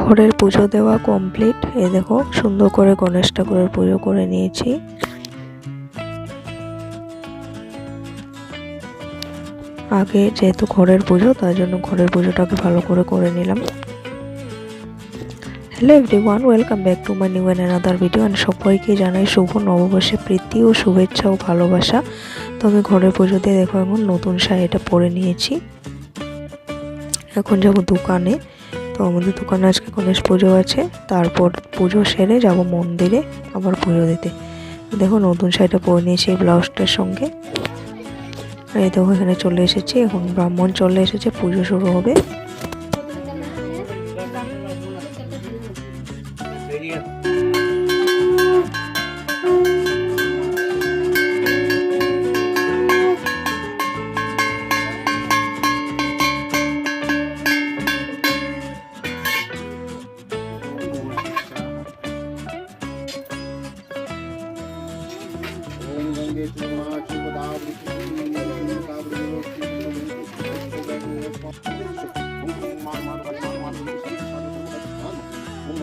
ঘরের পুজো দেওয়া কমপ্লিট এই দেখো, সুন্দর করে গণেশ ঠাকুরের পুজো করে নিয়েছি। আগে যেহেতু ঘরের পুজো তার জন্য ঘরের পুজোটাকে ভালো করে করে নিলাম। Hello everyone welcome back to my new and another video and সবাইকে জানাই শুভ নববর্ষে প্রীতি ও শুভেচ্ছা ও ভালোবাসা। তো আমি ঘরের দিয়ে দেখো, এখন নতুন শাড়িটা পরে নিয়েছি। এখন যাব দোকানে। তো আমাদের দোকানে আজকে গণেশ পুজো আছে। তারপর পুজো সেরে যাব মন্দিরে আবার পুজো দিতে। দেখো নতুন শাড়িটা পরে নিয়েছি এই ব্লাউজটার সঙ্গে। এই দেখো এখানে চলে এসেছি, এখন ব্রাহ্মণ চলে এসেছে, পুজো শুরু হবে।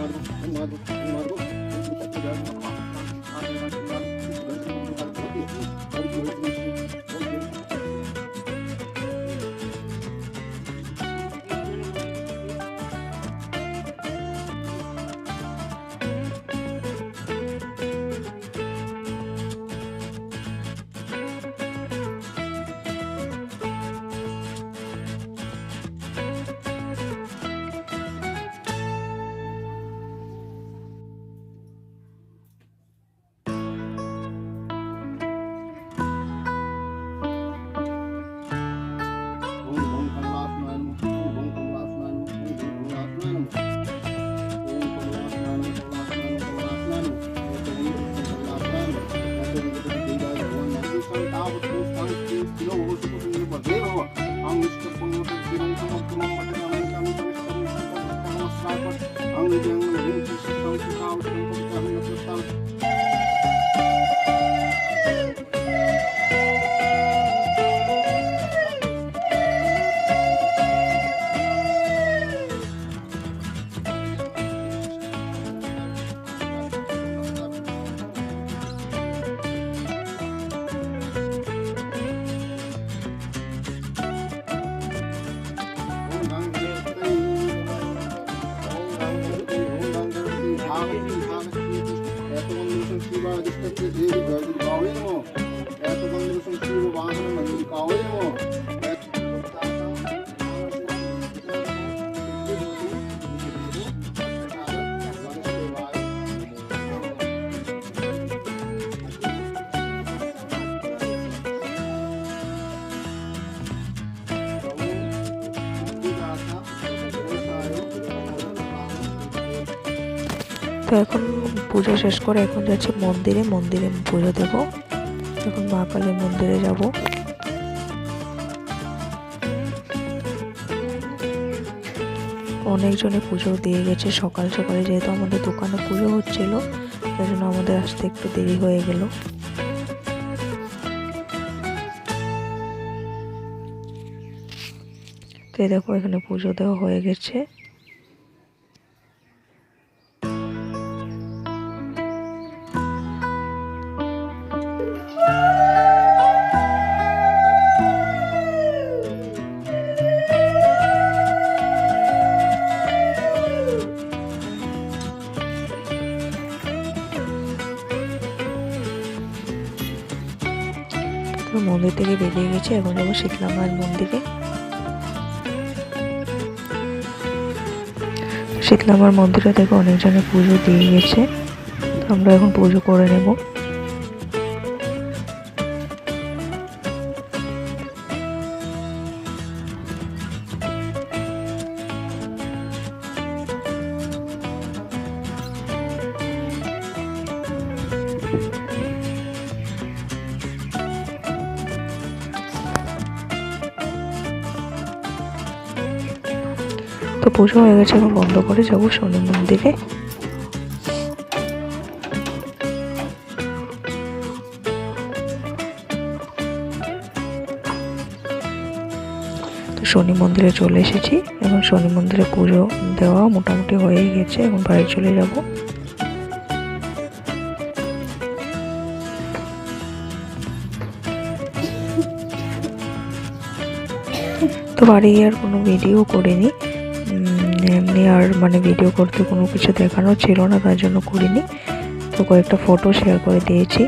ओम dele. তো এখন পুজো শেষ করে এখন যাচ্ছি মন্দিরে মন্দিরে পুজো দেব। এখন মা কালীর মন্দিরে যাব। অনেকজনে পুজো দিয়ে গেছে, সকাল সকালে যেহেতু আমাদের দোকানে পুজো হচ্ছিল তাই জন্য আমাদের আসতে একটু দেরি হয়ে গেল। তো দেখো, এখানে পুজো দেওয়া হয়ে গেছে। মন্দির থেকে বেরিয়ে গেছে, এখন যাব শীতলা মায়ের মন্দিরে। শীতলা মার মন্দিরে দেখো অনেকজনে পুজো দিয়ে গেছে আমরা এখন পুজো করে নেব। তো পুজো হয়ে গেছে এখন বন্ধ করে যাব শনি মন্দিরে। শনি মন্দিরে চলে এসেছি, এখন শনি মন্দিরে পুজো দেওয়া মোটামুটি হয়ে গেছে, এখন বাড়ি চলে যাব। তো বাড়ি আর কোনো ভিডিও করিনি। উম, আর মানে ভিডিও করতে কোনো কিছু দেখানো ছিল না তার জন্য করিনি। তো কয়েকটা ফটো শেয়ার করে দিয়েছি।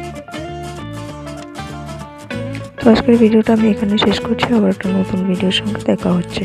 তো আজকের ভিডিওটা আমি এখানে শেষ করছি। আবার একটা নতুন ভিডিওর সঙ্গে দেখা হচ্ছে।